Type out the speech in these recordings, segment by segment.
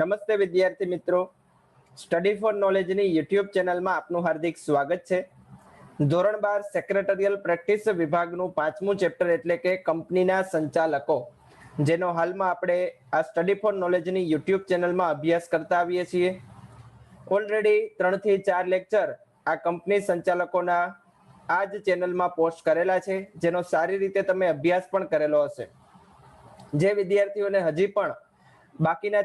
નમસ્તે વિદ્યાર્થી મિત્રો. સ્ટડી ફોર નોલેજની યુટ્યુબ ચેનલમાં આપનું હાર્દિક સ્વાગત છે. ધોરણ બાર સેક્રેટરિયલ પ્રેક્ટિસ વિભાગનું પાંચમું ચેપ્ટર એટલે કે કંપનીના સંચાલકો, જેનો હાલમાં આપણે આ સ્ટડી ફોર નોલેજની યુટ્યુબ ચેનલમાં અભ્યાસ કરતા આવીએ છીએ. ઓલરેડી ત્રણથી ચાર લેક્ચર આ કંપની સંચાલકોના આ જ ચેનલમાં પોસ્ટ કરેલા છે, જેનો સારી રીતે તમે અભ્યાસ પણ કરેલો હશે. જે વિદ્યાર્થીઓને હજી પણ બાકીના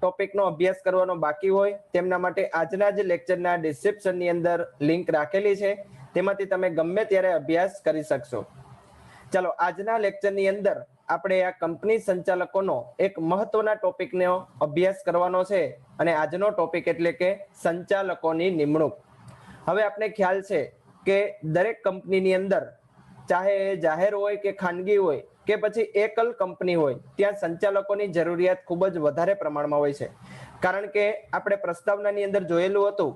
ટોપિકનો અભ્યાસ કરવાનો બાકી હોય, તેમના માટે આજના જ લેક્ચરના ડિસ્ક્રિપ્શનની અંદર લિંક રાખેલી છે. તેમાંથી તમે ગમે ત્યારે અભ્યાસ કરી શકશો. ચાલો, આજના લેક્ચરની અંદર આપણે આ કંપની સંચાલકોનો એક મહત્વના ટોપિકનો અભ્યાસ કરવાનો છે અને આજનો ટોપિક એટલે કે સંચાલકોની નિમણૂક. હવે આપણે ખ્યાલ છે કે દરેક કંપનીની અંદર, ચાહે એ જાહેર હોય કે ખાનગી હોય કે પછી એકલ કંપની હોય, ત્યાં સંચાલકોની જરૂરિયાત ખૂબ જ વધારે પ્રમાણમાં હોય છે. કારણ કે આપણે પ્રસ્તાવનાની અંદર જોયેલું હતું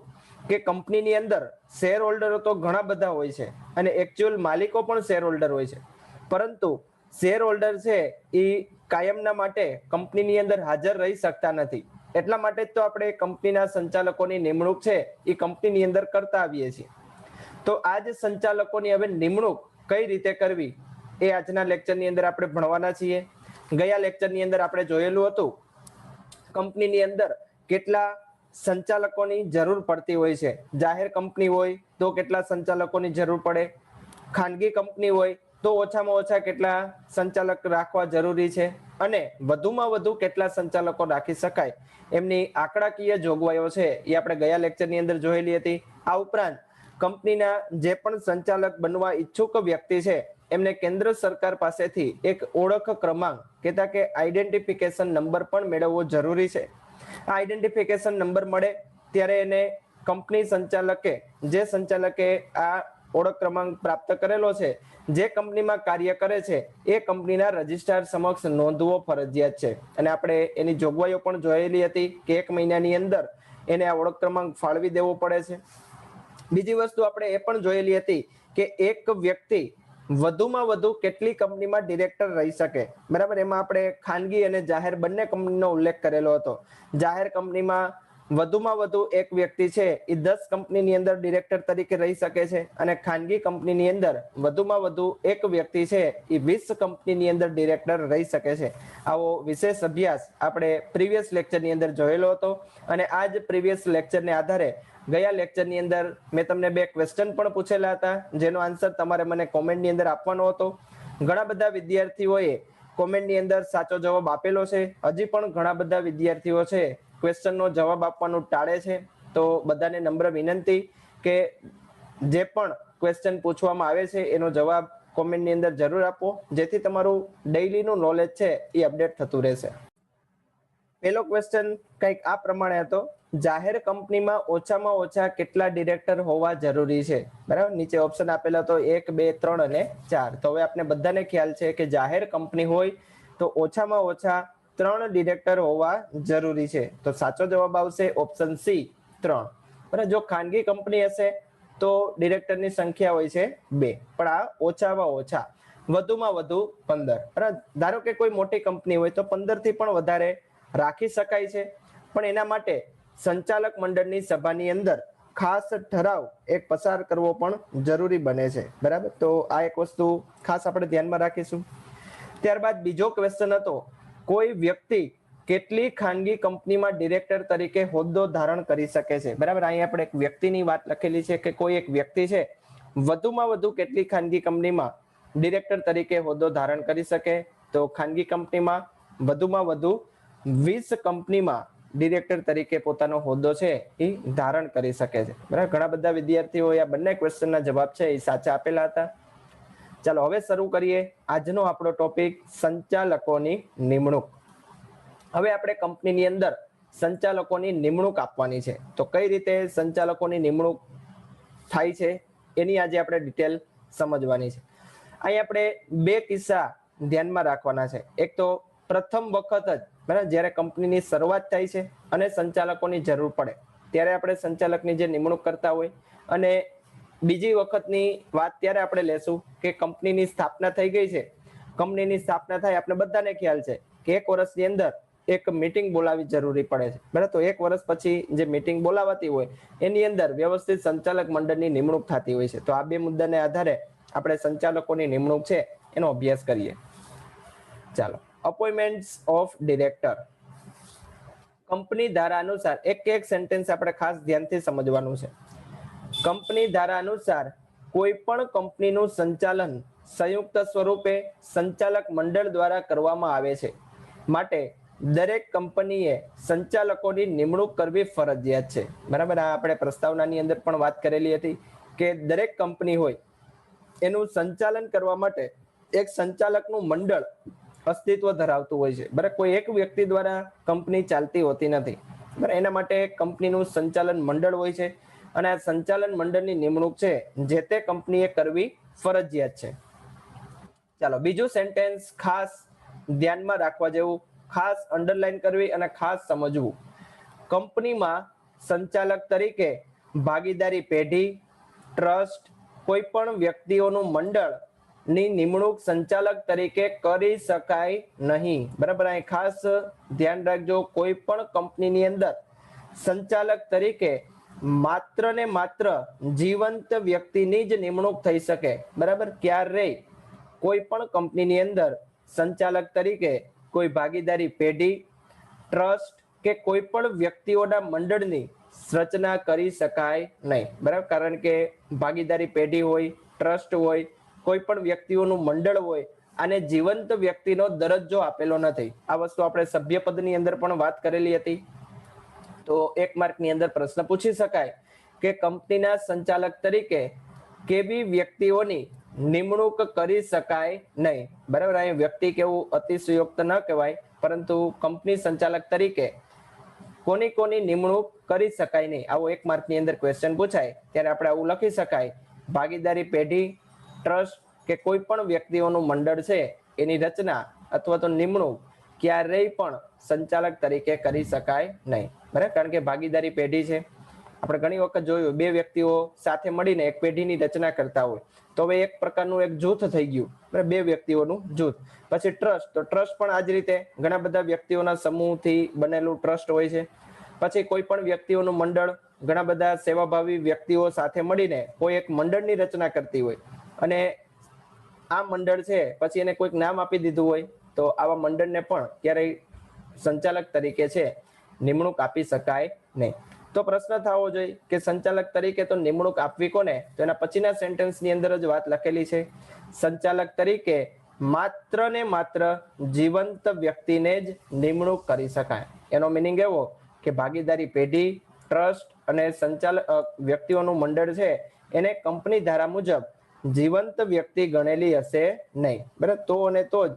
કે કંપનીની અંદર શેર હોલ્ડરો તો ઘણા બધા હોય છે અને એકચ્યુઅલ માલિકો પણ શેર હોલ્ડર હોય છે. પરંતુ શેર હોલ્ડર છે એ કાયમના માટે કંપનીની અંદર હાજર રહી શકતા નથી. એટલા માટે જ તો આપણે કંપનીના સંચાલકોની નિમણૂક છે એ કંપનીની અંદર કરતા આવીએ છીએ. તો આ જ સંચાલકોની હવે નિમણૂક કઈ રીતે કરવી? એ આજના લેક્ચરની અંદર આપણે ભણવાના છીએ. ગયા લેક્ચરની અંદર આપણે જોયેલું હતું, કંપનીની અંદર કેટલા સંચાલકોની જરૂર પડતી હોય છે. જાહેર કંપની હોય તો કેટલા સંચાલકોની જરૂર પડે. ખાનગી કંપની હોય તો ઓછામાં ઓછા કેટલા સંચાલક રાખવા જરૂરી છે અને વધુમાં વધુ કેટલા સંચાલકો રાખી શકાય. એમની આંકડાકીય જોગવાઈઓ છે એ આપણે ગયા લેક્ચરની અંદર જોયેલી હતી. આ ઉપરાંત કંપનીના જે પણ સંચાલક બનવા ઈચ્છુક વ્યક્તિ છે એમને કેન્દ્ર સરકાર પાસેથી એક ઓળખ ક્રમાંક કહેતા કે આઈડેન્ટિફિકેશન નંબર પણ મેળવવો જરૂરી છે. આ આઈડેન્ટિફિકેશન નંબર મળે ત્યારે એને કંપની સંચાલકે, જે સંચાલકે આ ઓળખ ક્રમાંક પ્રાપ્ત કરેલો છે, જે કંપનીમાં કાર્ય કરે છે, એ કંપનીના રજિસ્ટ્રાર સમક્ષ નોંધવો ફરજિયાત છે. અને આપણે એની જોગવાઈઓ પણ જોયેલી હતી કે એક મહિનાની અંદર એને આ ઓળખ ક્રમાંક ફાળવી દેવો પડે છે. બીજી વસ્તુ આપણે એ પણ જોયેલી હતી કે એક વ્યક્તિ વધુમાં વધુ કેટલી કંપનીમાં ડિરેક્ટર રહી શકે? બરાબર, એમાં આપણે ખાનગી અને જાહેર બંને કંપનીનો ઉલ્લેખ કરેલો હતો. જાહેર કંપનીમાં વધુમાં વધુ એક વ્યક્તિ છે, એ દસ કંપનીની અંદર ડિરેક્ટર તરીકે રહી શકે છે અને ખાનગી કંપનીની અંદર વધુમાં વધુ એક વ્યક્તિ છે, એ વીસ કંપનીની અંદર ડિરેક્ટર રહી શકે છે. આવો વિશેષ અભ્યાસ આપણે પ્રીવિયસ લેક્ચરની અંદર જોયેલો હતો અને આ જ પ્રીવિયસ લેક્ચરને આધારે ગયા લેક્ચરની અંદર મેં તમને બે ક્વેશ્ચન પણ પૂછેલા હતા, જેનો આન્સર તમારે મને કોમેન્ટની અંદર આપવાનો હતો. ઘણા બધા વિદ્યાર્થીઓએ કોમેન્ટની અંદર સાચો જવાબ આપેલો છે. હજી પણ ઘણા બધા વિદ્યાર્થીઓ છે ક્વેશ્ચનનો જવાબ આપવાનું ટાળે છે. તો બધાને નમ્ર વિનંતી કે જે પણ ક્વેશ્ચન પૂછવામાં આવે છે, એનો જવાબ કોમેન્ટની અંદર જરૂર આપો. જેથી તમારું ડેઇલીનું નોલેજ છે એ અપડેટ થતું રહેશે. પહેલો ક્વેશ્ચન કંઈક આ પ્રમાણે હતો. જાહેર કંપનીમાં ઓછામાં ઓછા કેટલા ડિરેક્ટર હોવા જરૂરી છે? બરાબર? નીચે ઓપ્શન આપેલા તો એક, બે, ત્રણ અને ચાર. તો હવે આપણે બધાને ખ્યાલ છે કે જાહેર કંપની હોય તો ઓછામાં ઓછા ત્રણ ડિરેક્ટર હોવા જરૂરી છે. તો સાચો જવાબ આવશે ઓપ્શન સી ત્રણ. બરાબર? જો ખાનગી કંપની હશે તો ડિરેક્ટરની સંખ્યા હોય છે બે. પણ આ ઓછામાં ઓછા. વધુમાં વધુ પંદર. બરાબર? ધારો કે કોઈ મોટી કંપની હોય તો પંદરથી પણ વધારે રાખી શકાય છે. પણ એના માટે સંચાલક મંડળની સભાની અંદર ખાસ ઠરાવ એક પસાર કરવો પણ જરૂરી બને છે. બરાબર? તો આ એક વસ્તુ ખાસ આપણે ધ્યાનમાં રાખીશું. ત્યારબાદ બીજો ક્વેશ્ચન હતો, કોઈ વ્યક્તિ કેટલી ખાનગી કંપનીમાં ડિરેક્ટર તરીકે હોદ્દો ધારણ કરી શકે છે? બરાબર? અહીં આપણે એક વ્યક્તિની વાત લખેલી છે કે કોઈ એક વ્યક્તિ છે, વધુમાં વધુ કેટલી ખાનગી કંપનીમાં ડિરેક્ટર તરીકે હોદ્દો ધારણ કરી શકે? તો ખાનગી કંપનીમાં વધુમાં વધુ વીસ કંપનીમાં ડિરેક્ટર તરીકે પોતાનો હોદ્દો છે એ ધારણ કરી શકે છે. બરાબર? ઘણા બધા વિદ્યાર્થીઓ આ બંને ક્વેશ્ચનના જવાબ છે એ સાચા આપેલા હતા. ચાલો, હવે શરૂ કરીએ આજનો આપણો ટોપિક સંચાલકોની નિમણૂક. હવે આપણે કંપનીની અંદર સંચાલકોની નિમણૂક આપવાની છે. તો કઈ રીતે સંચાલકોની નિમણૂક થાય છે એની આજે આપણે ડિટેલ સમજવાની છે. અહીં આપણે બે કિસ્સા ધ્યાનમાં રાખવાના છે. એક તો પ્રથમ વખત જ બરાબર? જ્યારે કંપનીની શરૂઆત થાય છે અને સંચાલકોની જરૂર પડે, ત્યારે આપણે સંચાલકની જે નિમણૂક કરતા હોય અને બીજી વખતની વાત ત્યારે આપણે લેશું કે કંપનીની સ્થાપના થઈ ગઈ છે. કંપનીની સ્થાપના થાય આપણે બધાને ખ્યાલ છે કે એક વર્ષની અંદર એક મીટિંગ બોલાવી જરૂરી પડે છે. બરાબર? તો એક વર્ષ પછી જે મીટિંગ બોલાવાતી હોય, એની અંદર વ્યવસ્થિત સંચાલક મંડળની નિમણૂક થતી હોય છે. તો આ બે મુદ્દાને આધારે આપણે સંચાલકોની નિમણૂક છે, એનો અભ્યાસ કરીએ. ચાલો. અપોઇન્ટમેન્ટ્સ ઓફ ડિરેક્ટર કંપની ધારા અનુસાર એક એક સેન્ટેન્સ આપણે ખાસ ધ્યાનથી સમજવાનું છે. કંપની ધારા અનુસાર કોઈ પણ કંપનીનું સંચાલન સંયુક્ત સ્વરૂપે સંચાલક મંડળ દ્વારા કરવામાં આવે છે. માટે દરેક કંપનીએ સંચાલકોની નિમણૂક કરવી ફરજિયાત છે. બરાબર? આ આપણે પ્રસ્તાવનાની અંદર પણ વાત કરેલી હતી કે દરેક કંપની હોય, એનું સંચાલન કરવા માટે એક સંચાલકનું મંડળ અસ્તિત્વ ધરાવતું હોય છે. બરાબર, કોઈ એક વ્યક્તિ દ્વારા કંપની ચાલતી હોતી નથી. બરાબર, એના માટે કંપનીનું સંચાલન મંડળ હોય છે. અને આ સંચાલન મંડળની નિમણૂક છે, જે તે કંપનીએ કરવી ફરજિયાત છે. ચાલો, બીજું સેન્ટેન્સ ખાસ ધ્યાનમાં રાખવા જેવું, ખાસ અંડરલાઈન કરવી અને ખાસ સમજવું. કંપનીમાં સંચાલક તરીકે ભાગીદારી પેઢી ટ્રસ્ટ કોઈ પણ વ્યક્તિઓનું મંડળ ની નિમણૂક સંચાલક તરીકે કરી શકાય નહીં. બરાબર? અહીં ખાસ ધ્યાન રાખજો, કોઈ પણ કંપનીની અંદર સંચાલક તરીકે માત્ર ને માત્ર જીવંત વ્યક્તિની જ નિમણૂક થઈ શકે. બરાબર? ક્યારેય કોઈ પણ કંપનીની અંદર સંચાલક તરીકે કોઈ ભાગીદારી પેઢી, ટ્રસ્ટ કે કોઈ પણ વ્યક્તિઓના મંડળની રચના કરી શકાય નહીં. બરાબર? કારણ કે ભાગીદારી પેઢી હોય, ટ્રસ્ટ હોય કોઈ પણ વ્યક્તિઓનું મંડળ હોય અને જીવંત વ્યક્તિનો દરજ્જો આપેલો નથી. આ વસ્તુ આપણે સભ્યપદની અંદર પણ વાત કરેલી હતી. તો એક માર્કની અંદર પ્રશ્ન પૂછી શકાય કે કંપનીના સંચાલક તરીકે કેવી વ્યક્તિઓની નિમણૂક કરી શકાય નહીં? બરાબર, અહીં વ્યક્તિ કેવું અતિશયોક્ત ન કહેવાય, પરંતુ કંપની સંચાલક તરીકે કોની કોની નિમણૂક કરી શકાય નહીં? આવો એક માર્કની અંદર ક્વેશ્ચન પૂછાય, ત્યારે આપણે આવું લખી શકાય. ભાગીદારી પેઢી ટ્રસ્ટ કે કોઈ પણ વ્યક્તિઓનું મંડળ છે, એની રચના અથવા તો નિમણૂક ક્યારેય પણ સંચાલક તરીકે કરી શકાય નહીં. બરાબર? કારણ કે ભાગીદારી પેઢી છે. આપણે ઘણી વખત જોયું, બે વ્યક્તિઓ સાથે મળીને એક પેઢીની રચના કરતા હોય. તો હવે એક પ્રકારનું એક જૂથ થઈ ગયું. બરાબર? બે વ્યક્તિઓનું જૂથ. પછી ટ્રસ્ટ. તો ટ્રસ્ટ પણ આ જ રીતે ઘણા બધા વ્યક્તિઓના સમૂહથી બનેલું ટ્રસ્ટ હોય છે. પછી કોઈ પણ વ્યક્તિઓનું મંડળ ઘણા બધા સેવાભાવી વ્યક્તિઓ સાથે મળીને કોઈ એક મંડળની રચના કરતી હોય. અને આ મંડળ છે, પછી એને કોઈક નામ આપી દીધું હોય, તો આવા મંડળને પણ ક્યારેય સંચાલક તરીકે છે, નિમણૂક આપી શકાય નહીં. તો પ્રશ્ન થવો જોઈએ કે સંચાલક તરીકે તો નિમણૂક આપવી કોને? તો એના પછીના સેન્ટેન્સની અંદર જ વાત લખેલી છે. સંચાલક તરીકે માત્ર ને માત્ર જીવંત વ્યક્તિને જ નિમણૂક કરી શકાય. એનો મિનિંગ એવો કે ભાગીદારી પેઢી ટ્રસ્ટ અને સંચાલક વ્યક્તિઓનું મંડળ છે, એને કંપની ધારા મુજબ જીવંત વ્યક્તિ ગણેલી હશે નહીં. બરાબર? તો અને તો જ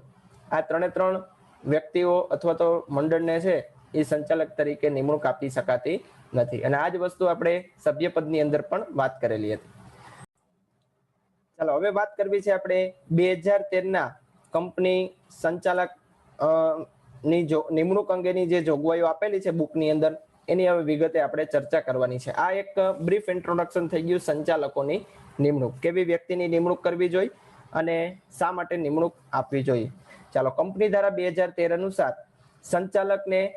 આ ત્રણે ત્રણ વ્યક્તિઓ અથવા તો મંડળને છે એ સંચાલક તરીકે નિમણૂક આપી શકાતી નથી. અને આ જ વસ્તુ આપણે સભ્યપદની અંદર પણ વાત કરેલી હતી. ચાલો, હવે વાત કરવી છે આપણે બે હજાર તેરના કંપની સંચાલકની જો, નિમણૂક અંગેની જે જોગવાઈઓ આપેલી છે બુકની અંદર, એની હવે વિગતે આપણે ચર્ચા કરવાની છે. આ એક બ્રીફ ઇન્ટ્રોડક્શન થઈ ગયું સંચાલકોની નિમણૂક. કેવી વ્યક્તિની નિમણૂક કરવી જોઈએ અને શા માટે નિમણૂક આપવી જોઈએ? ચાલો, કંપની ધારા બે હજાર તેર અનુસાર સંચાલકને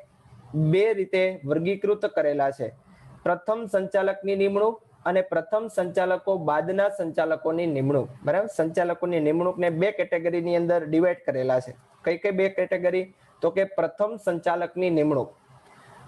બે રીતે વર્ગીકૃત કરેલા છે. પ્રથમ સંચાલકની નિમણૂક અને પ્રથમ સંચાલકો બાદના સંચાલકોની નિમણૂક. બરાબર? સંચાલકોની નિમણૂકને બે કેટેગરીની અંદર ડિવાઈડ કરેલા છે. કઈ કઈ બે કેટેગરી? તો કે પ્રથમ સંચાલકની નિમણૂક.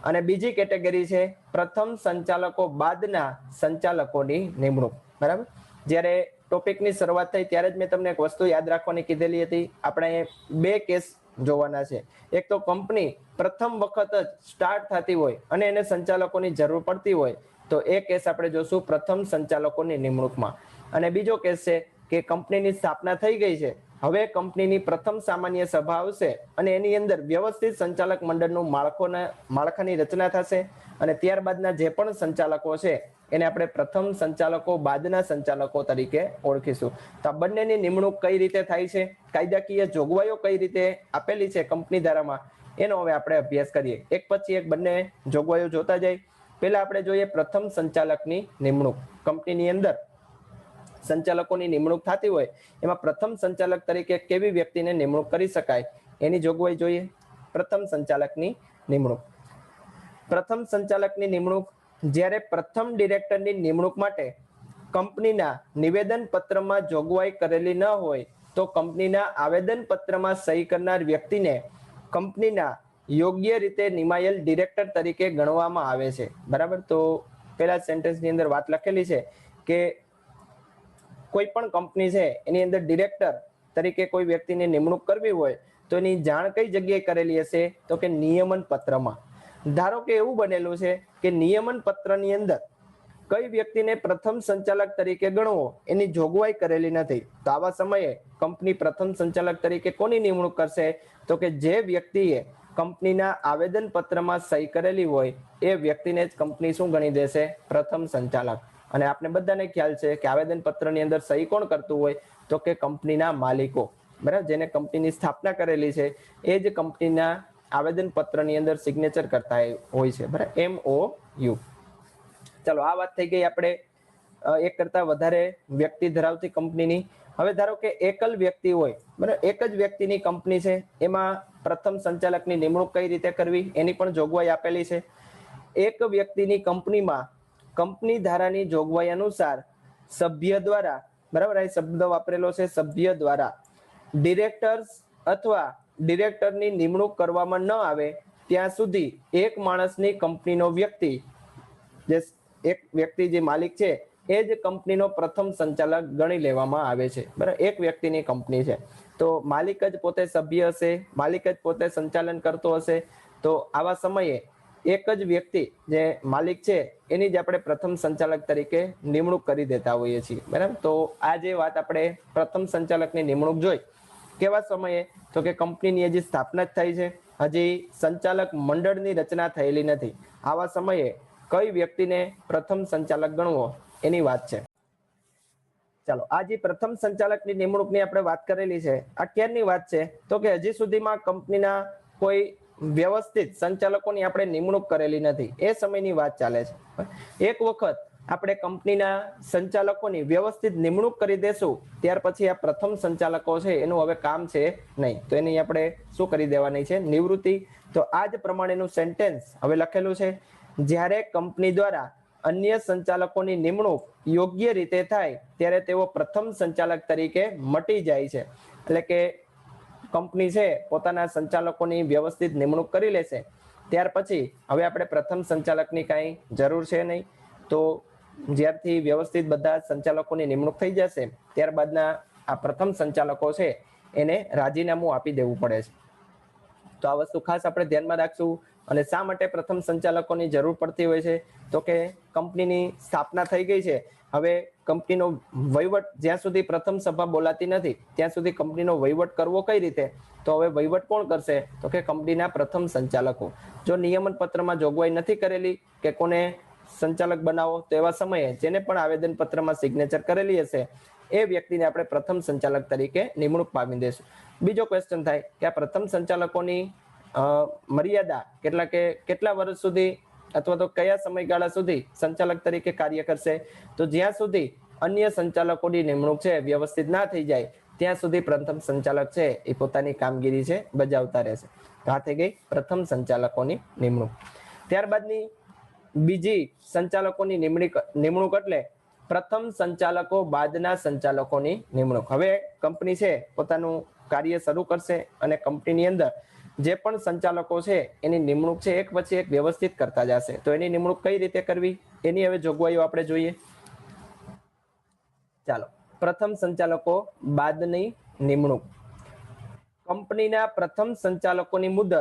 અને બીજી કેટેગરી છે પ્રથમ સંચાલકો બાદના સંચાલકોની નિમણૂક. બરાબર? જ્યારે ટોપિકની શરૂઆત થઈ ત્યારે જ મેં તમને એક વસ્તુ યાદ રાખવાની કીધેલી હતી. આપણે બે કેસ જોવાના છે. એક તો કંપની પ્રથમ વખત જ સ્ટાર્ટ થતી હોય અને એને સંચાલકોની જરૂર પડતી હોય તો એ કેસ આપણે જોશું પ્રથમ સંચાલકોની નિમણૂકમાં. અને બીજો કેસ છે કે કંપનીની સ્થાપના થઈ ગઈ છે હવે કંપનીની પ્રથમ સામાન્ય સભા આવશે અને એની અંદર વ્યવસ્થિત સંચાલક મંડળનું માળખોના માળખાની રચના થશે અને ત્યારબાદના જે પણ સંચાલકો છે, એને આપણે પ્રથમ સંચાલકો, બાદના સંચાલકો તરીકે ઓળખીશું. તો બંનેની નિમણૂક કઈ રીતે થાય છે, કાયદાકીય જોગવાઈઓ કઈ રીતે આપેલી છે કંપની ધારામાં, એનો હવે આપણે અભ્યાસ કરીએ. એક પછી એક બંને જોગવાઈઓ જોતા જાય. પહેલા આપણે જોઈએ પ્રથમ સંચાલકની નિમણૂક. કંપનીની અંદર સંચાલકોની નિમણૂક થતી હોય, એમાં પ્રથમ સંચાલક તરીકે કેવી વ્યક્તિને નિમણૂક કરી શકાય? એની જોગવાઈ જોઈએ. પ્રથમ સંચાલકની નિમણૂક. પ્રથમ સંચાલકની નિમણૂક જ્યારે પ્રથમ ડિરેક્ટરની નિમણૂક માટે કંપનીના નિવેદન પત્રમાં જોગવાઈ કરેલી ન હોય, તો કંપનીના આવેદન પત્રમાં સહી કરનાર વ્યક્તિને કંપનીના યોગ્ય રીતે નિમાયેલ ડિરેક્ટર તરીકે ગણવામાં આવે છે. બરાબર? તો પેલા સેન્ટેન્સની અંદર વાત લખેલી છે કે કોઈ પણ કંપની છે, એની અંદર ડિરેક્ટર તરીકે કોઈ વ્યક્તિને નિમણૂક કરવી હોય, તો એની જાણ કઈ જગ્યાએ કરેલી હશે? તો કે નિયમન પત્રમાં. ધારો કે એવું બનેલું છે કે નિયમન પત્રની અંદર કઈ વ્યક્તિને પ્રથમ સંચાલક તરીકે ગણવો, એની જોગવાઈ કરેલી નથી. તો આવા સમયે કંપની પ્રથમ સંચાલક તરીકે કોની નિમણૂક કરશે? તો કે જે વ્યક્તિએ કંપનીના આવેદન પત્રમાં સહી કરેલી હોય, એ વ્યક્તિને જ કંપની શું ગણી દેશે? પ્રથમ સંચાલક. અને આપણે બધાને ખ્યાલ છે કે આવેદન પત્રની અંદર સહી કોણ કરતું હોય? તો કે કંપનીના માલિકો. બરાબર? જેને કંપનીની સ્થાપના કરેલી છે, એ જ કંપનીના આવેદન પત્રની અંદર સિગ્નેચર કરતા હોય છે. બરાબર? એમ ઓ યુ ચાલો, આ વાત થઈ ગઈ આપણે એક કરતા વધારે વ્યક્તિ ધરાવતી કંપનીની. હવે ધારો કે એકલ વ્યક્તિ હોય, બરાબર? એક જ વ્યક્તિની કંપની છે, એમાં પ્રથમ સંચાલકની નિમણૂક કઈ રીતે કરવી? એની પણ જોગવાઈ આપેલી છે. એક વ્યક્તિની કંપનીમાં કંપની ધારાની જોગવાઈ અનુસાર સભ્ય દ્વારા, બરાબર, આ શબ્દ વાપરેલો છે, સભ્ય દ્વારા ડિરેક્ટર્સ અથવા ડિરેક્ટરની નિમણૂક કરવામાં ન આવે, ત્યાં સુધી એક માણસની કંપનીનો વ્યક્તિ, જે એક વ્યક્તિ જે માલિક છે, એ જ કંપનીનો પ્રથમ સંચાલક ગણી લેવામાં આવે છે. બરાબર, એક વ્યક્તિની કંપની છે. તો માલિક જ પોતે સભ્ય હશે, માલિક જ પોતે સંચાલન કરતો હશે, તો આવા સમયે એક જ વ્યક્તિ જે માલિક છે, એની જ આપણે પ્રથમ સંચાલક તરીકે નિમણૂક કરી દેતા હોઈએ છીએ, બરાબર? તો આ જે વાત આપણે પ્રથમ સંચાલકની નિમણૂક જોઈ, કેવા સમયે? તો કે કંપનીની હજી સ્થાપના જ થઈ છે, હજી સંચાલક મંડળની રચના થયેલી નથી. આવા સમયે કઈ વ્યક્તિને પ્રથમ સંચાલક ગણવો, એની વાત છે. ચાલો, આ જે પ્રથમ સંચાલકની નિમણૂકની આપણે વાત કરેલી છે, આ ક્યારની વાત છે? તો કે હજી સુધીમાં કંપનીના કોઈ વ્યવસ્થિત સંચાલકોની આપણે નિમણૂક કરેલી નથી. એ સમયની વાત ચાલે છે. એક વખત આપણે કંપનીના સંચાલકોની વ્યવસ્થિત નિમણૂક કરી દેશું, ત્યાર પછી આ પ્રથમ સંચાલકો છે, એનું હવે કામ છે નહીં. તો એની આપણે શું કરી દેવાની છે? નિવૃત્તિ. તો આ જ પ્રમાણેનું સેન્ટેન્સ હવે લખેલું છે. જ્યારે કંપની દ્વારા અન્ય સંચાલકોની નિમણૂક યોગ્ય રીતે થાય, ત્યારે તેઓ પ્રથમ સંચાલક તરીકે મટી જાય છે. એટલે કે કંપની છે, પોતાના સંચાલકોની વ્યવસ્થિત નિમણૂક કરી લેશે. ત્યાર પછી હવે આપણે પ્રથમ સંચાલકની કાંઈ જરૂર છે નહીં. તો જ્યારથી વ્યવસ્થિત બધા સંચાલકોની નિમણૂક થઈ જશે, ત્યારબાદના આ પ્રથમ સંચાલકો છે, એને રાજીનામું આપી દેવું પડે છે. તો આ વસ્તુ ખાસ આપણે ધ્યાનમાં રાખશું. અને શા માટે પ્રથમ સંચાલકોની જરૂર પડતી હોય છે? તો કે કંપનીની સ્થાપના થઈ ગઈ છે. હવે કંપનીનો વહીવટ જ્યાં સુધી પ્રથમ સભા બોલાતી નથી, ત્યાં સુધી કંપનીનો વહીવટ કરવો કઈ રીતે? તો હવે વહીવટ કોણ કરશે? તો કે કંપનીના પ્રથમ સંચાલકો. જો નિયમન પત્રમાં જોગવાઈ નથી કરેલી કે કોને સંચાલક બનાવો, તો એવા સમયે જેને પણ આવેદન પત્રમાં સિગ્નેચર કરેલી હશે, એ વ્યક્તિને આપણે પ્રથમ સંચાલક તરીકે નિમણૂક પામી દેશું બીજો ક્વેશ્ચન થાય કે આ પ્રથમ સંચાલકોની મર્યાદા કેટલા કે, કેટલા વર્ષ સુધી અથવા તો કયા સમયગાળા સુધી સંચાલક તરીકે કાર્ય કરશે? તો જ્યાં સુધી અન્ય સંચાલકોની નિમણૂક છે, વ્યવસ્થિત ના થઈ જાય, ત્યાં સુધી પ્રથમ સંચાલક છે એ પોતાની કામગીરી છે બજાવતા રહેશે. તો આ થઈ ગઈ પ્રથમ સંચાલકોની નિમણૂક. ત્યારબાદની બીજી સંચાલકોની નિમણૂક નિમણૂક એટલે પ્રથમ સંચાલકો બાદના સંચાલકોની નિમણૂક. હવે કંપની છે, પોતાનું કાર્ય શરૂ કરશે અને કંપનીની અંદર જે પણ સંચાલકો છે, એની નિમણૂક છે, એક પછી એક વ્યવસ્થિત કરતા જશે. તો એની નિમણૂક કઈ રીતે કરવી? એની હવે જોગવાઈઓ આપણે જોઈએ. ચાલો. પ્રથમ સંચાલકો બાદની નિમણૂક. કંપનીના પ્રથમ સંચાલકોની મુદત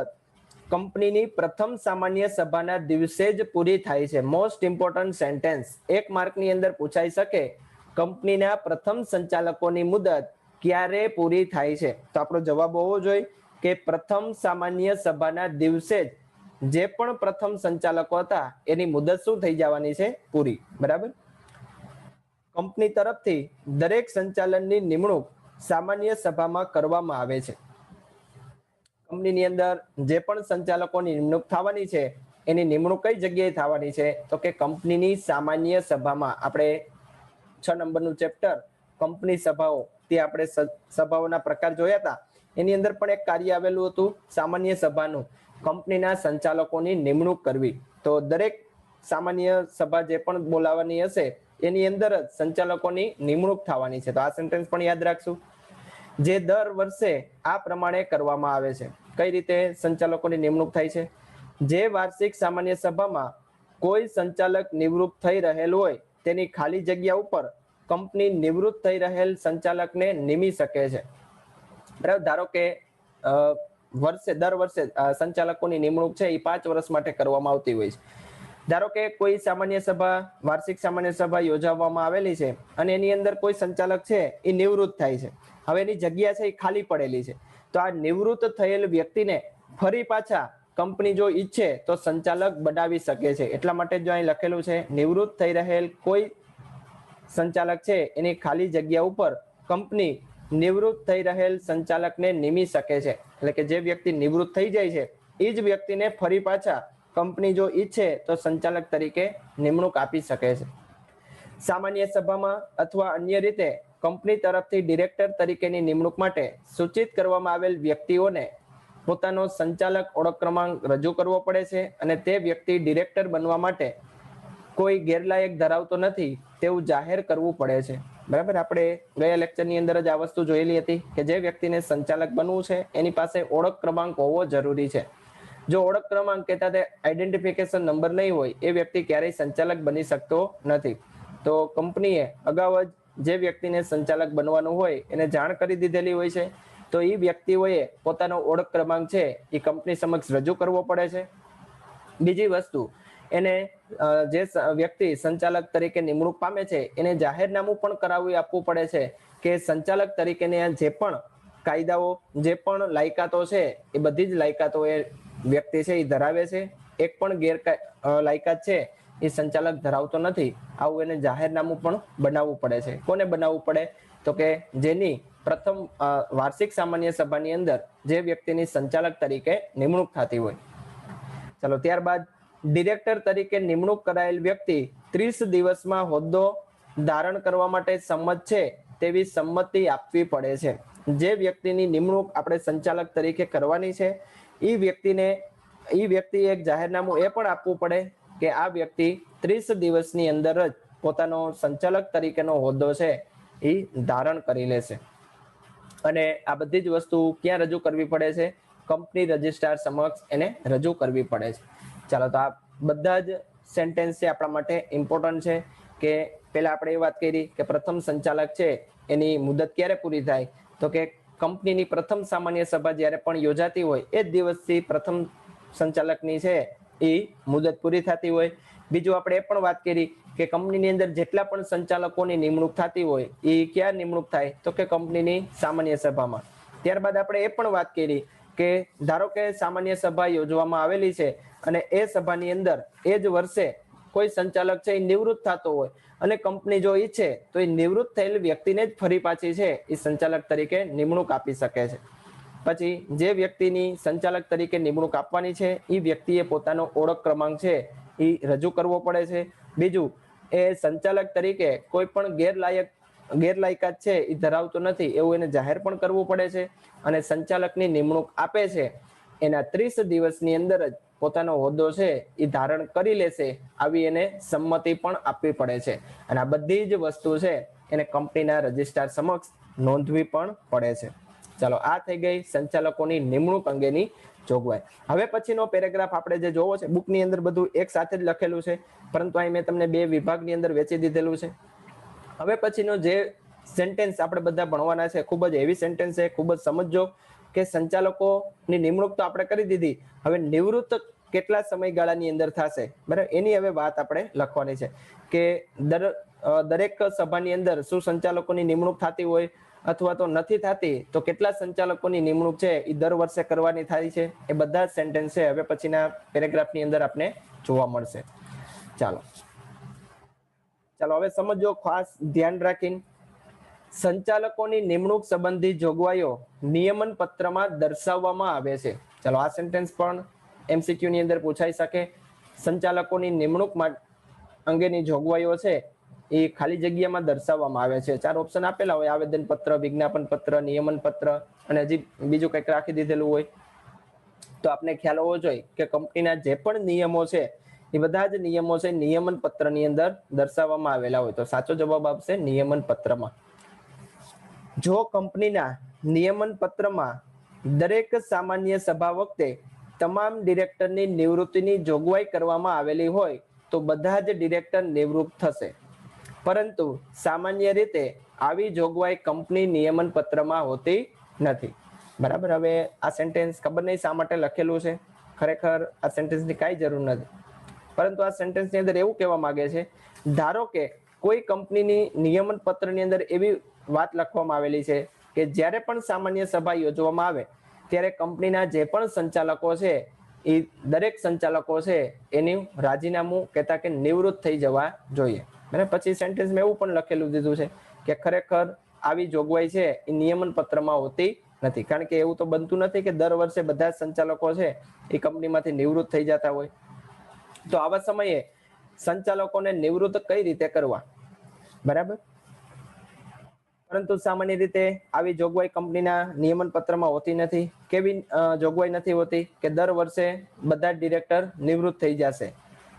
કંપનીની પ્રથમ સામાન્ય સભાના દિવસે જ પૂરી થાય છે. મોસ્ટ ઇમ્પોર્ટન્ટ સેન્ટેન્સ એક માર્કની અંદર પૂછાઈ શકે કંપનીના પ્રથમ સંચાલકોની મુદત ક્યારે પૂરી થાય છે? તો આપણો જવાબ હોવો જોઈએ. કે પ્રથમ સામાન્ય સભાના દિવસે જ જે પણ પ્રથમ સંચાલકો હતા, એની મુદત શું થઈ જવાની છે? પૂરી. બરાબર? કંપની તરફથી દરેક સંચાલનની નિમણૂક સામાન્ય સભામાં કરવામાં આવે છે. કંપનીની અંદર જે પણ સંચાલકોની નિમણૂક થવાની છે, એની નિમણૂક કઈ જગ્યાએ થવાની છે? તો કે કંપનીની સામાન્ય સભામાં આપણે છ નંબરનું ચેપ્ટર, કંપની સભાઓ, તે આપણે સભાઓના પ્રકાર જોયા હતા. એની અંદર પણ એક કાર્ય આવેલું હતું સામાન્ય સભાનું. કંપનીના સંચાલકોની નિમણૂક કરવી. તો દરેક સામાન્ય સભા જે પણ બોલાવવાની હશે, એની અંદર જ સંચાલકોની નિમણૂક થવાની છે. તો આ સેન્ટેન્સ પણ યાદ રાખશું. જે દર વર્ષે આ પ્રમાણે કરવામાં આવે છે. કઈ રીતે સંચાલકોની નિમણૂક થાય છે? જે વાર્ષિક સામાન્ય સભામાં કોઈ સંચાલક નિવૃત્ત થઈ રહેલ હોય, તેની ખાલી જગ્યા ઉપર કંપની નિવૃત્ત થઈ રહેલ સંચાલકને નિમી શકે છે. બરાબર? ધારો કે વર્ષે, દર વર્ષે સંચાલકોની નિમણૂક છે એ પાંચ વર્ષ માટે કરવામાં આવતી હોય છે. ધારો કે કોઈ સામાન્ય સભા, વાર્ષિક સામાન્ય સભા યોજાવવામાં આવેલી છે અને એની અંદર કોઈ સંચાલક છે એ નિવૃત્ત થાય છે. હવે એની જગ્યા છે એ ખાલી પડેલી છે. તો આ નિવૃત્ત થયેલ વ્યક્તિને ફરી પાછા કંપની જો ઈચ્છે, તો સંચાલક બનાવી શકે છે. એટલા માટે જો અહીં લખેલું છે, નિવૃત્ત થઈ રહેલ કોઈ સંચાલક છે, એની ખાલી જગ્યા ઉપર કંપની નિવૃત્ત થઈ રહેલ સંચાલકને નિમી શકે છે. એટલે કે જે વ્યક્તિ નિવૃત્ત થઈ જાય છે એ જ વ્યક્તિને ફરી પાછા કંપની જો ઈચ્છે તો સંચાલક તરીકે નિમણૂક આપી શકે છે. સામાન્ય સભામાં અથવા અન્ય રીતે કંપની તરફથી ડિરેક્ટર તરીકેની નિમણૂક માટે સૂચિત કરવામાં આવેલ વ્યક્તિઓને પોતાનો સંચાલક ઓળખ ક્રમાંક રજૂ કરવો પડે છે અને તે વ્યક્તિ ડિરેક્ટર બનવા માટે કોઈ ગેરલાયક ધરાવતો નથી તેવું જાહેર કરવું પડે છે. બરાબર? આપણે ગયા લેક્ચરની અંદર જ આ વસ્તુ જોયેલી હતી કે જે વ્યક્તિને સંચાલક બનવું છે, એની પાસે ઓળખ ક્રમાંક હોવો જરૂરી છે. જો ઓળખ ક્રમાંક કહેતા તે આઈડેન્ટિફિકેશન નંબર નહીં હોય, એ વ્યક્તિ ક્યારેય સંચાલક બની શકતો નથી. તો કંપનીએ અગાઉ જ જે વ્યક્તિને સંચાલક બનવાનું હોય, એને જાણ કરી દીધેલી હોય છે. તો એ વ્યક્તિઓએ પોતાનો ઓળખ ક્રમાંક છે એ કંપની સમક્ષ રજૂ કરવો પડે છે. બીજી વસ્તુ એને જે વ્યક્તિ સંચાલક તરીકે નિમણૂક પામે છે, એને જાહેરનામું પણ કરાવી આપવું પડે છે કે સંચાલક તરીકેને જે પણ કાયદાઓ, જે પણ લાયકાતો છે, એ બધી જ લાયકાતો એ વ્યક્તિ છે એ ધરાવે છે. એક પણ ગેર લાયકાત છે, એ સંચાલક ધરાવતો નથી. આવું એને જાહેરનામું પણ બનાવવું પડે છે. કોને બનાવવું પડે? તો કે જેની પ્રથમ વાર્ષિક સામાન્ય સભાની અંદર જે વ્યક્તિની સંચાલક તરીકે નિમણૂક થતી હોય. ચાલો, ત્યારબાદ ડિરેક્ટર તરીકે નિમણૂક કરાયેલ વ્યક્તિ ત્રીસ દિવસમાં હોદ્દો ધારણ કરવા માટે સંમત છે તેવી સંમતિ આપવી પડે છે. જે વ્યક્તિની નિમણૂક આપણે સંચાલક તરીકે કરવાની છે એ વ્યક્તિને એ વ્યક્તિ એક જાહેરનામું એ પણ આપવું પડે કે આ વ્યક્તિ ત્રીસ દિવસની અંદર જ પોતાનો સંચાલક તરીકેનો હોદ્દો છે એ ધારણ કરી લેશે. અને આ બધી જ વસ્તુ ક્યાં રજૂ કરવી પડે છે? કંપની રજિસ્ટ્રાર સમક્ષ એને રજૂ કરવી પડે છે. ચાલો, તો આ બધા જ સેન્ટેન્સ છે આપણા માટે ઇમ્પોર્ટન્ટ છે કે પહેલા આપણે એ વાત કરી કે પ્રથમ સંચાલક છે, એની મુદત ક્યારે પૂરી થાય? તો કે કંપનીની પ્રથમ સામાન્ય સભા જ્યારે પણ યોજાતી હોય, એ જ દિવસથી પ્રથમ સંચાલકની છે, એ મુદત પૂરી થતી હોય. બીજું આપણે એ પણ વાત કરી કે કંપનીની અંદર જેટલા પણ સંચાલકોની નિમણૂક થતી હોય, એ ક્યાં નિમણૂક થાય? તો કે કંપનીની સામાન્ય સભામાં. ત્યારબાદ આપણે એ પણ વાત કરી કે ધારો કે સામાન્ય સભા યોજવામાં આવેલી છે અને એ સભાની અંદર એ જ વર્ષે કોઈ સંચાલક છે એ નિવૃત્ત થતો હોય અને કંપની જો ઈચ્છે તો એ નિવૃત્ત થયેલ વ્યક્તિને જ ફરી પાછી છે એ સંચાલક તરીકે નિમણૂક આપી શકે છે. પછી જે વ્યક્તિની સંચાલક તરીકે નિમણૂક આપવાની છે એ વ્યક્તિએ પોતાનો ઓળખ ક્રમાંક છે એ રજૂ કરવો પડે છે. બીજું, એ સંચાલક તરીકે કોઈ પણ ગેરલાયક ગેરલાયકાત છે, એ ધરાવતો નથી. એવું એને જાહેર પણ કરવું પડે છે અને સંચાલકની નિમણૂક આપે છે. એના ત્રીસ દિવસની અંદર જ પોતાનો હોદ્દો છે એ ધારણ કરી લેશે આવી એને સંમતિ પણ આપવી પડે છે. અને આ બધી જ વસ્તુ છે એને કંપનીના રજિસ્ટ્રાર સમક્ષ નોંધવી પણ પડે છે. ચાલો, આ થઈ ગઈ સંચાલકોની નિમણૂક અંગેની જોગવાઈ. હવે પછીનો પેરેગ્રાફ આપણે જે જોવો છે, બુકની અંદર બધું એક સાથે જ લખેલું છે, પરંતુ અહીં મેં તમને બે વિભાગની અંદર વેચી દીધેલું છે. હવે પછીનો જે સેન્ટેન્સ આપણે બધા ભણવાના છે, ખૂબ જ હેવી સેન્ટેન્સ છે, ખૂબ જ સમજજો કે સંચાલકોની નિમણૂક તો આપણે કરી દીધી. હવે નિવૃત્ત કેટલા સમયગાળાની અંદર થશે? બરાબર? એની હવે વાત આપણે લખવાની છે કે દર દરેક સભાની અંદર શું સંચાલકોની નિમણૂક થતી હોય અથવા તો નથી થતી, તો કેટલા સંચાલકોની નિમણૂક છે એ દર વર્ષે કરવાની થાય છે? એ બધા જ સેન્ટેન્સ છે. હવે પછીના પેરેગ્રાફની અંદર આપણે જોવા મળશે. ચાલો. ચાલો હવે સમજો ખાસ ધ્યાન રાખીને. સંચાલકોની નિમણૂક સંબંધી જોગવાઈઓ નિયમન પત્રમાં દર્શાવવામાં આવે છે. ચાલો આ સેન્ટેન્સ પણ એમસીક્યુ ની અંદર પૂછાઈ શકે. સંચાલકોની નિમણૂક અંગેની જોગવાઈઓ છે એ ખાલી જગ્યામાં દર્શાવવામાં આવે છે. ચાર ઓપ્શન આપેલા હોય. આવેદન પત્ર, વિજ્ઞાપન પત્ર, નિયમન પત્ર અને હજી બીજું કંઈક રાખી દીધેલું હોય. તો આપણે ખ્યાલ હોવો જોઈએ કે કંપનીના જે પણ નિયમો છે એ બધા જ નિયમો છે નિયમન પત્રની અંદર દર્શાવવામાં આવેલા હોય તો સાચો જવાબ આપશે નિયમન પત્રમાં જો કંપનીના નિયમન પત્રમાં દરેક સામાન્ય સભા વખતે તમામ ડિરેક્ટરની નિવૃત્તિની જોગવાઈ કરવામાં આવેલી હોય તો બધા જ ડિરેક્ટર નિવૃત્ત થશે. પરંતુ સામાન્ય રીતે આવી જોગવાઈ કંપની નિયમન પત્રમાં હોતી નથી. બરાબર? હવે આ સેન્ટેન્સ ખબર નહીં શા માટે લખેલું છે? ખરેખર આ સેન્ટેન્સની કાંઈ જરૂર નથી. પરંતુ આ સેન્ટેન્સની અંદર એવું કહેવા માંગે છે, ધારો કે કોઈ કંપનીની નિયમન પત્રની અંદર એવી વાત લખવામાં આવેલી છે કે જ્યારે પણ સામાન્ય સભા યોજવામાં આવે, ત્યારે કંપનીના જે પણ સંચાલકો છે, એ દરેક સંચાલકો છે, એનું રાજીનામું કહેતા કે નિવૃત્ત થઈ જવા જોઈએ. અને પછી સેન્ટેન્સમાં એવું પણ લખેલું દીધું છે કે ખરેખર આવી જોગવાઈ છે, એ નિયમન પત્રમાં હોતી નથી. કારણ કે એવું તો બનતું નથી કે દર વર્ષે બધા સંચાલકો છે, એ કંપનીમાંથી નિવૃત્ત થઈ જતા હોય. તો આવા સમયે સંચાલકોને નિવૃત્ત કઈ રીતે કરવા? બરાબર? પરંતુ સામાન્ય રીતે આવી જોગવાઈ કંપનીના નિયમન પત્રમાં હોતી નથી. કેવી જોગવાઈ નથી હોતી કે દર વર્ષે બધા ડિરેક્ટર નિવૃત્ત થઈ જશે.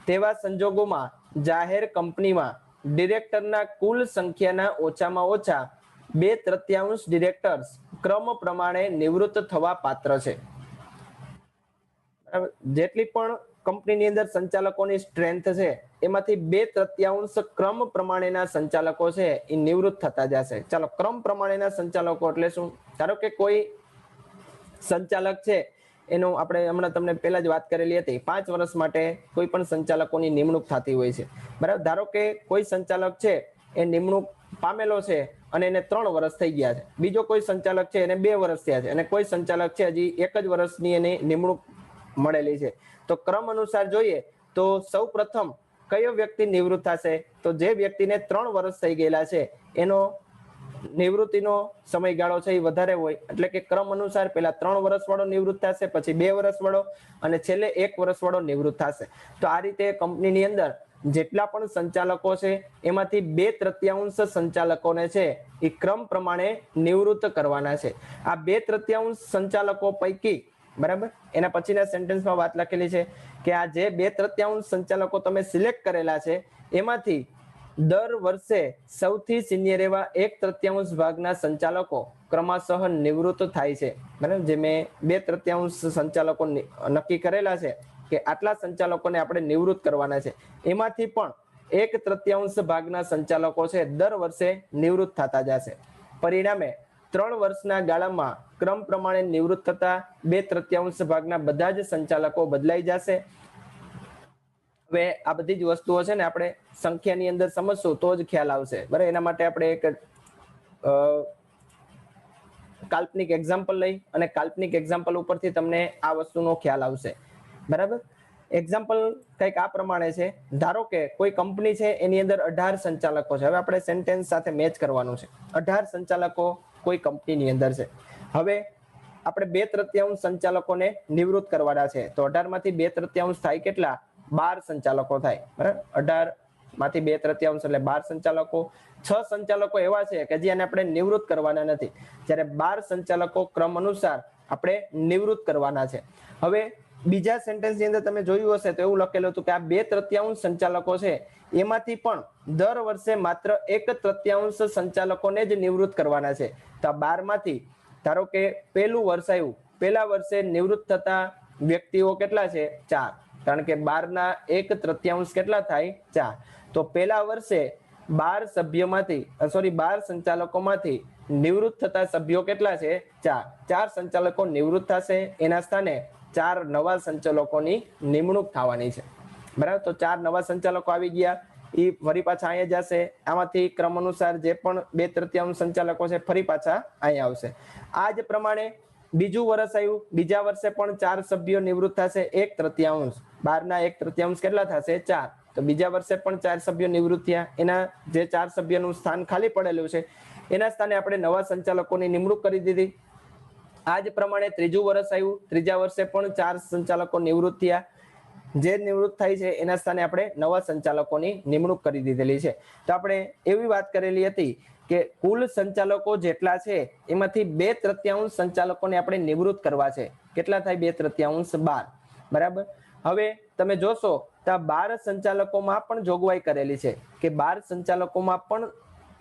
તેવા સંજોગોમાં જાહેર કંપનીમાં ડિરેક્ટરના કુલ સંખ્યાના ઓછામાં ઓછા બે તૃતીયાંશ ડિરેક્ટર્સ ક્રમ પ્રમાણે નિવૃત્ત થવા પાત્ર છે. જેટલી પણ કંપનીની અંદર સંચાલકોની સ્ટ્રેન્થ છે. એમાંથી બે તૃતીયાંશ ક્રમ પ્રમાણેના સંચાલકો છે, એ નિવૃત્ત થતા જશે. ચાલો, ક્રમ પ્રમાણેના સંચાલકો એટલે શું? ધારો કે કોઈ સંચાલક છે, એનું આપણે હમણાં તમને પહેલા જ વાત કરેલી હતી, પાંચ વર્ષ માટે કોઈ પણ સંચાલકોની નિમણૂક થતી હોય છે. બરાબર? ધારો કે કોઈ સંચાલક છે, એ નિમણૂક પામેલો છે અને એને ત્રણ વર્ષ થઈ ગયા છે. બીજો કોઈ સંચાલક છે, એને બે વર્ષ થયા છે. અને કોઈ સંચાલક છે, હજી એક જ વર્ષની એની નિમણૂક મળેલી છે. તો ક્રમ અનુસાર જોઈએ તો સૌ પ્રથમ કયો વ્યક્તિ નિવૃત્ત થશે? તો જે વ્યક્તિને ત્રણ વર્ષ થઈ ગયેલા છે, એનો નિવૃત્તિનો સમયગાળો છે એ વધારે હોય. એટલે કે ક્રમ અનુસાર પહેલા ત્રણ વર્ષ વાળો નિવૃત્ત થશે, પછી બે વર્ષ વાળો અને છેલ્લે એક વર્ષ વાળો નિવૃત્ત થશે. તો આ રીતે કંપનીની અંદર જેટલા પણ સંચાલકો છે, એમાંથી બે તૃતીયાંશ સંચાલકોને છે એ ક્રમ પ્રમાણે નિવૃત્ત કરવાના છે. આ બે તૃતીયાંશ સંચાલકો પૈકી બરાબર? એના પછીના સેન્ટેન્સમાં વાત લખેલી છે કે આ જે બે તૃત્યાંશ સંચાલકો તમે સિલેક્ટ કરેલા છે, એમાંથી દર વર્ષે સૌથી સિનિયર એવા એક તૃત્યાંશ ભાગના સંચાલકો ક્રમશઃ નિવૃત્ત થાય છે. બરાબર? જે મેં બે તૃત્યાંશ સંચાલકો નક્કી કરેલા છે કે આટલા સંચાલકોને આપણે નિવૃત્ત કરવાના છે. એમાંથી પણ એક તૃત્યાંશ ભાગના સંચાલકો છે, દર વર્ષે નિવૃત્ત થતા જશે. પરિણામે ત્રણ વર્ષના ગાળામાં ક્રમ પ્રમાણે નિવૃત્ત થતા બે તૃતીયાંશ ભાગના બધા જ સંચાલકો બદલાઈ જશે. હવે આ બધી જ વસ્તુઓ છે ને આપણે સંખ્યાની અંદર સમજશું તો જ ખ્યાલ આવશે. બરાબર? એના માટે આપણે એક કાલ્પનિક એક્ઝામ્પલ લઈ અને કાલ્પનિક એક્ઝામ્પલ ઉપરથી તમને આ વસ્તુનો ખ્યાલ આવશે. બરાબર? એક્ઝામ્પલ કંઈક આ પ્રમાણે છે. ધારો કે કોઈ કંપની છે એની અંદર અઢાર સંચાલકો છે. હવે આપણે સેન્ટેન્સ સાથે મેચ કરવાનું છે. અઢાર સંચાલકો કોઈ કંપનીની અંદર છે. હવે આપણે બે તૃતીયાંશ સંચાલકોને નિવૃત્ત કરવાના છે. તો અઢારમાંથી બે તૃતીયાંશ થાય કેટલા? બાર સંચાલકો થાય. બરાબર? અઢારમાંથી બે તૃતીયાંશ એટલે બાર સંચાલકો. છ સંચાલકો એવા છે કે જેને આપણે નિવૃત્ત કરવાના નથી. જ્યારે બાર સંચાલકો ક્રમ અનુસાર આપણે નિવૃત્ત કરવાના છે. હવે બીજા સેન્ટેન્સની અંદર તમે જોયું હશે તો એવું લખેલું હતું કે આ બે તૃતીયાંશ સંચાલકો છે. એમાંથી પણ દર વર્ષે માત્ર એક તૃતીયાંશ સંચાલકોને જ નિવૃત્ત કરવાના છે. તો આ બારમાંથી ધારો કે પહેલું વર્ષ આવ્યું. પહેલા વર્ષે નિવૃત્ત થતા વ્યક્તિઓ કેટલા છે? ચાર. કારણ કે બાર ના એક તૃતીયાંશ કેટલા થાય? ચાર. તો પહેલા વર્ષે બાર સભ્યોમાંથી સોરી બાર સંચાલકોમાંથી નિવૃત્ત થતા સભ્યો કેટલા છે? ચાર. ચાર સંચાલકો નિવૃત્ત થશે એના સ્થાને ચાર નવા સંચાલકોની નિમણૂક થવાની છે. બરાબર? તો ચાર નવા સંચાલકો આવી ગયા. એ ફરી પાછા અહીંયા જશે. આમાંથી ક્રમ અનુસાર જે પણ બે તૃતીયાંશ સંચાલકો છે, ફરી પાછા અહીંયા આવશે. આ જ પ્રમાણે બીજું વર્ષ આવ્યું. બીજા વર્ષે પણ ચાર સભ્યો નિવૃત્ત થશે. એક તૃતીયાંશ. બારના એક તૃતીયાંશ કેટલા થશે? ચાર. તો બીજા વર્ષે પણ ચાર સભ્યો નિવૃત્ત થયા. એના જે ચાર સભ્યોનું સ્થાન ખાલી પડેલું છે, એના સ્થાને આપણે નવા સંચાલકોની નિમણૂક કરી દીધી. આ જ પ્રમાણે ત્રીજું વર્ષ આવ્યું. ત્રીજા વર્ષે પણ ચાર સંચાલકો નિવૃત્ત થયા. જે નિવૃત્ત થાય છે, એના સ્થાને આપણે નવા સંચાલકોની નિમણૂક કરી દીધેલી છે. તો આપણે એવી વાત કરેલી હતી કે કુલ સંચાલકો જેટલા છે, એમાંથી બે તૃતીયાંશ સંચાલકોને આપણે નિવૃત્ત કરવા છે. કેટલા થાય? બે તૃતીયાંશ બાર. બરાબર? હવે તમે જોશો તો બાર સંચાલકોમાં પણ જોગવાઈ કરેલી છે કે બાર સંચાલકોમાં પણ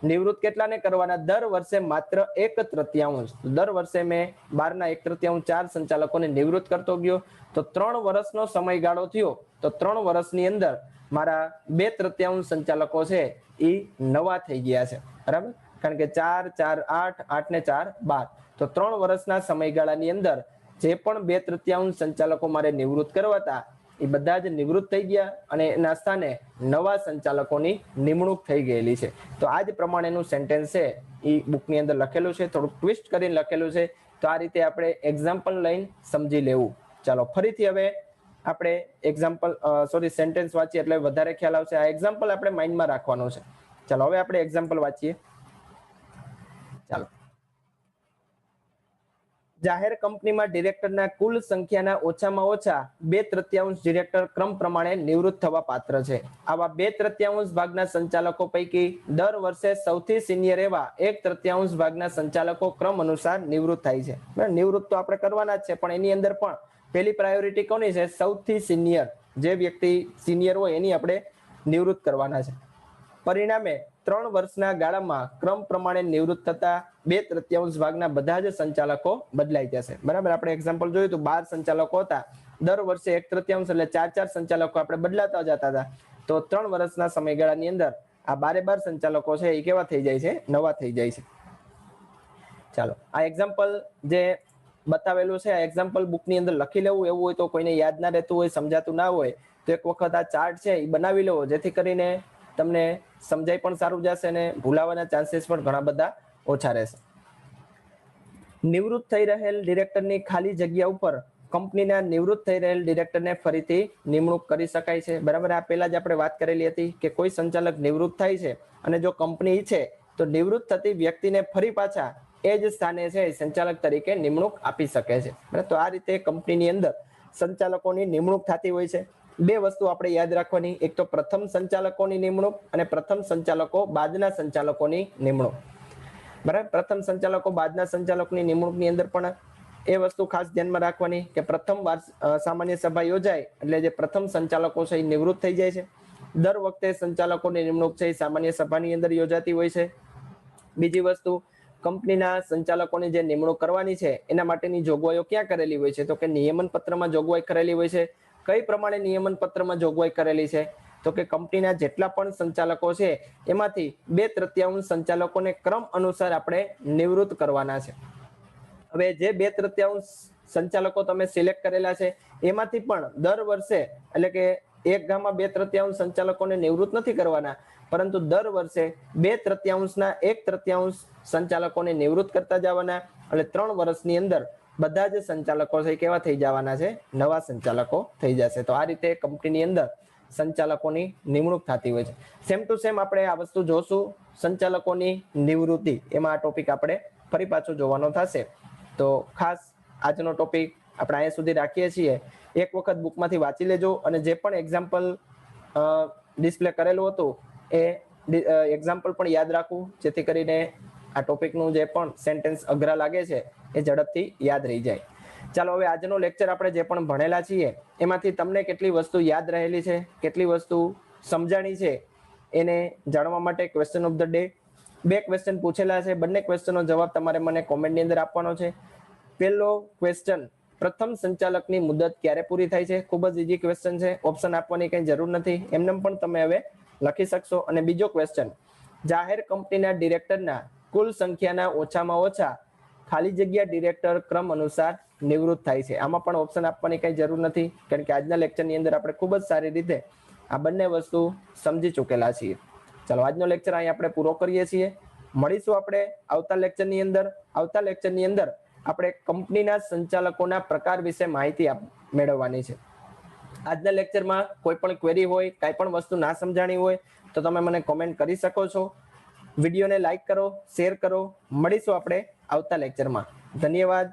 નિવૃત્ત કેટલાને કરવાના? દર વર્ષે માત્ર એક તૃતીયાંશ. દર વર્ષે મેં બારના એક તૃતીયાંશ ચાર સંચાલકોને નિવૃત્ત કરતો ગયો. તો ત્રણ વર્ષનો સમયગાળો થયો. તો ત્રણ વર્ષની અંદર મારા બે તૃતીયાંશ સંચાલકો છે એ નવા થઈ ગયા છે. બરાબર? કારણ કે ચાર ચાર, આઠ આઠ ને ચાર, બાર. તો ત્રણ વર્ષના સમયગાળાની અંદર જે પણ બે તૃતીયાંશ સંચાલકો મારે નિવૃત્ત કરવા હતા એ બધા જ નિવૃત્ત થઈ ગયા અને એના સ્થાને નવા સંચાલકોની નિમણૂક થઈ ગયેલી છે. તો આ જ પ્રમાણેનું સેન્ટેન્સ છે એ બુકની અંદર લખેલું છે. થોડુંક ટ્વિસ્ટ કરીને લખેલું છે. તો આ રીતે આપણે એક્ઝામ્પલ લઈને સમજી લેવું. ચાલો, ફરીથી હવે આપણે એક્ઝામ્પલ સોરી સેન્ટેન્સ વાંચીએ એટલે વધારે ખ્યાલ આવશે. આ એક્ઝામ્પલ આપણે માઇન્ડમાં રાખવાનું છે. ચાલો, હવે આપણે એક્ઝામ્પલ વાંચીએ. ચાલો. જાહેર કંપનીમાં ડિરેક્ટરના કુલ સંખ્યાના ઓછામાં ઓછા બે તૃતીયાંશ ડિરેક્ટર ક્રમ પ્રમાણે નિવૃત્ત થવા પાત્ર છે. આવા બે તૃતીયાંશ ભાગના સંચાલકો પૈકી દર વર્ષે સૌથી સિનિયર એવા એક તૃતીયાંશ ભાગના સંચાલકો ક્રમ અનુસાર નિવૃત્ત થાય છે. નિવૃત્ત તો આપણે કરવાના જ છે, પણ એની અંદર પણ પહેલી પ્રાયોરિટી કોની છે? સૌથી સિનિયર. જે વ્યક્તિ સિનિયર હોય એની આપણે નિવૃત્ત કરવાના છે. પરિણામે ત્રણ વર્ષના ગાળામાં ક્રમ પ્રમાણે નિવૃત્ત થતા બે તૃતીયાંશ ભાગના બધા જ સંચાલકો બદલાઈ જશે. બરાબર? આપણે એક્ઝામ્પલ જોયું તો બાર સંચાલકો હતા. દર વર્ષે એક તૃતીયાંશ એટલે ચાર ચાર સંચાલકો આપણે બદલાતા જતા હતા. તો ત્રણ વર્ષના સમયગાળાની અંદર આ બારે બાર સંચાલકો છે એ કેવા થઈ જાય છે? નવા થઈ જાય છે. ચાલો, આ એક્ઝામ્પલ જે બતાવેલું છે, આ એક્ઝામ્પલ બુકની અંદર લખી લેવું એવું હોય તો કોઈને યાદ ના રહેતું હોય, સમજાતું ના હોય, તો એક વખત આ ચાર્ટ છે એ બનાવી લેવો, જેથી કરીને તમને સમજાઈ પણ સારું જશે અને ભૂલાવાના ચાન્સીસ પણ ઘણા બધા ઓછા રહેશે. નિવૃત્ત થઈ રહેલ ડિરેક્ટરની ખાલી જગ્યા ઉપર કંપનીના નિવૃત્ત થઈ રહેલ ડિરેક્ટરને ફરીથી નિમણૂક કરી શકાય છે. બરાબર? આ પહેલા જ આપણે વાત કરેલી હતી કે કોઈ સંચાલક નિવૃત્ત થાય છે અને જો કંપની છે તો નિવૃત્ત થતી વ્યક્તિને ફરી પાછા એ જ સ્થાને છે સંચાલક તરીકે નિમણૂક આપી શકે છે. તો આ રીતે કંપનીની અંદર સંચાલકોની નિમણૂક થતી હોય છે. બે વસ્તુ આપણે યાદ રાખવાની. એક તો પ્રથમ સંચાલકોની નિમણૂક અને પ્રથમ સંચાલકો બાદના સંચાલકોની નિમણૂક. બરાબર? પ્રથમ સંચાલકો બાદના સંચાલકોની નિમણૂકની અંદર પણ એ વસ્તુ ખાસ ધ્યાનમાં રાખવાની કે પ્રથમ વાર સામાન્ય સભા યોજાય એટલે જે પ્રથમ સંચાલકો છે એ નિવૃત્ત થઈ જાય છે. દર વખતે સંચાલકોની નિમણૂક છે એ સામાન્ય સભાની અંદર યોજાતી હોય છે. બીજી વસ્તુ, કંપનીના સંચાલકોની જે નિમણૂક કરવાની છે એના માટેની જોગવાઈઓ ક્યાં કરેલી હોય છે? તો કે નિયમન પત્રમાં જોગવાઈ કરેલી હોય છે. કઈ પ્રમાણે નિયમન પત્રમાં જોગવાઈ કરેલી છે? તો કે કંપનીના જેટલા પણ સંચાલકો છે, એમાંથી બે તૃતીયાંશ સંચાલકોને ક્રમ અનુસાર આપણે નિવૃત્ત કરવાના છે. હવે જે બે તૃતીયાંશ સંચાલકો તમે સિલેક્ટ કરેલા છે, એમાંથી પણ દર વર્ષે એટલે કે એક ગામમાં બે તૃતીયાંશ સંચાલકોને નિવૃત્ત નથી કરવાના, પરંતુ દર વર્ષે બે તૃતીયાંશના એક તૃતીયાંશ સંચાલકોને નિવૃત્ત કરતા જવાના, એટલે ત્રણ વર્ષની અંદર બધા જ સંચાલકો છે કેવા થઈ જવાના છે? નવા સંચાલકો થઈ જશે. તો આ રીતે કંપનીની અંદર સંચાલકોની નિમણૂક થતી હોય છે. સેમ ટુ સેમ આપણે આ વસ્તુ જોશું. સંચાલકોની નિવૃત્તિ, એમાં આ ટોપિક આપણે ફરી પાછો જોવાનો થશે. તો ખાસ આજનો ટોપિક આપણે અહીંયા સુધી રાખીએ છીએ. એક વખત બુકમાંથી વાંચી લેજો અને જે પણ એક્ઝામ્પલ ડિસ્પ્લે કરેલું હતું, એ એક્ઝામ્પલ પણ યાદ રાખવું. જેથી કરીને આ ટોપિકનું જે પણ સેન્ટેન્સ અઘરા લાગે છે એ ઝડપથી યાદ રહી જાય. ચાલો હવે આજનો લેક્ચર આપણે જે પણ ભણેલા છીએ, એમાંથી તમને કેટલી વસ્તુ યાદ રહેલી છે, કેટલી વસ્તુ સમજાણી છે, એને જાણવા માટે ક્વેશ્ચન ઓફ ધ ડે બે ક્વેશ્ચન પૂછેલા છે, બંને ક્વેશ્ચનનો જવાબ તમારે મને કોમેન્ટની અંદર આપવાનો છે. પહેલો ક્વેશ્ચન પ્રથમ સંચાલકની મુદત ક્યારે પૂરી થાય છે? ખૂબ જ ઇઝી ક્વેશ્ચન છે ઓપ્શન આપવાની કંઈ જરૂર નથી, એમને પણ તમે હવે લખી શકશો. અને બીજો ક્વેશ્ચન જાહેર કંપનીના ડિરેક્ટરના કુલ સંખ્યાના ઓછામાં ઓછા ખાલી જગ્યા ડિરેક્ટર ક્રમ અનુસાર નિવૃત્ત થાય છે. આમાં પણ ઓપ્શન આપવાની કઈ જરૂર નથી, કારણ કે આજના લેક્ચરની અંદર આપણે ખૂબ જ સારી રીતે આ બંને વસ્તુ સમજી ચૂકેલા છીએ. ચાલો, આજનો લેક્ચર અહીં આપણે પૂરો કરીએ છીએ. મળીશું આપણે આવતા લેક્ચરની અંદર. આવતા લેક્ચરની અંદર આપણે કંપનીના સંચાલકોના પ્રકાર વિશે માહિતી મેળવવાની છે. આજના લેક્ચરમાં કોઈ પણ ક્વેરી હોય, કાંઈ પણ વસ્તુ ના સમજાણી હોય, તો તમે મને કોમેન્ટ કરી શકો છો. વિડીયોને લાઈક કરો શેર કરો. મળીશું આપણે આવતા લેક્ચરમાં ધન્યવાદ.